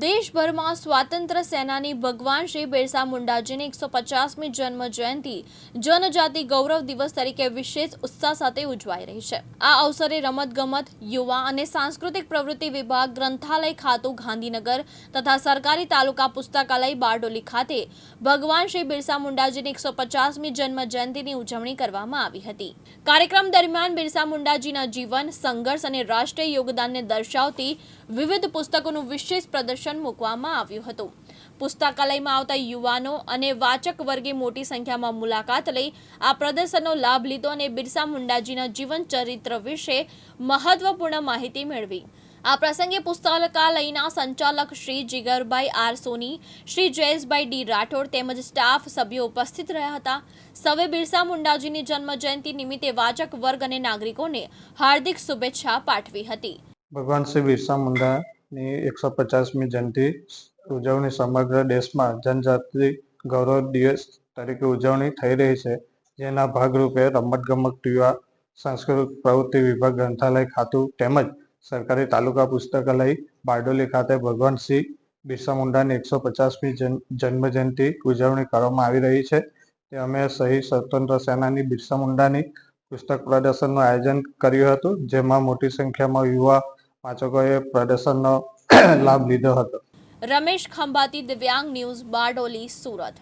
દેશભરમાં સ્વાતંત્ર્ય સેનાની ભગવાન શ્રી બિરસા મુંડાજીની એકસો પચાસમી જન્મ જયંતિ જનજાતિ ગૌરવ દિવસ તરીકે વિશેષ ઉત્સાહ સાથે ઉજવાઈ રહી છે. આ અવસરે રમતગમત, યુવા અને સાંસ્કૃતિક પ્રવૃત્તિ વિભાગ, ગ્રંથાલય ખાતું, ગાંધીનગર તથા સરકારી તાલુકા પુસ્તકાલય બારડોલી ખાતે ભગવાન શ્રી બિરસા મુંડાજીની એકસો પચાસમી જન્મ જયંતિની ઉજવણી કરવામાં આવી હતી. કાર્યક્રમ દરમિયાન બિરસા મુંડાજીના જીવન, સંઘર્ષ અને રાષ્ટ્રીય યોગદાનને દર્શાવતી વિવિધ પુસ્તકોનું વિશેષ પ્રદર્શન મૂકવામાં આવ્યું હતું. પુસ્તકાલયમાં આવતા યુવાનો અને વાચક વર્ગે મોટી સંખ્યામાં મુલાકાત લઈ આ પ્રદર્શનનો લાભ લીધો અને બિરસા મુંડાજીના જીવન ચરિત્ર વિશે મહત્વપૂર્ણ માહિતી મેળવી. આ પ્રસંગે પુસ્તકાલયના સંચાલક શ્રી જીગરભાઈ આર સોની, શ્રી જયેશભાઈ ડી રાઠોડ તેમજ સ્ટાફ સભ્યો ઉપસ્થિત રહ્યા હતા. સવે બિરસા મુંડાજીની જન્મ જયંતિ નિમિત્તે વાચક વર્ગ અને નાગરિકોને હાર્દિક શુભેચ્છા પાઠવી હતી. ભગવાન શ્રી બિરસા મુંડાની એકસો પચાસમી જયંતિ ઉજવણી સમગ્ર દેશમાં જનજાતિ ગૌરવ દિવસ તરીકે ઉજવણી થઈ રહી છે. જેના ભાગરૂપે રમતગમત, યુવા, સાંસ્કૃતિક પ્રવૃત્તિ વિભાગ, ગ્રંથાલય ખાતું તેમજ સરકારી તાલુકા પુસ્તકાલય બારડોલી ખાતે ભગવાન શ્રી બિરસા મુંડાની એકસો પચાસમી જન્મ જયંતિ ઉજવણી કરવામાં આવી રહી છે. તે અમે શહીદ સ્વતંત્ર સેનાની બિરસા મુંડાની પુસ્તક પ્રદર્શનનું આયોજન કર્યું હતું, જેમાં મોટી સંખ્યામાં યુવા વાચકોએ પ્રદર્શનનો લાભ લીધો હતો. રમેશ ખંભાતી દિવ્યાંગ ન્યૂઝ બારડોલી સુરત.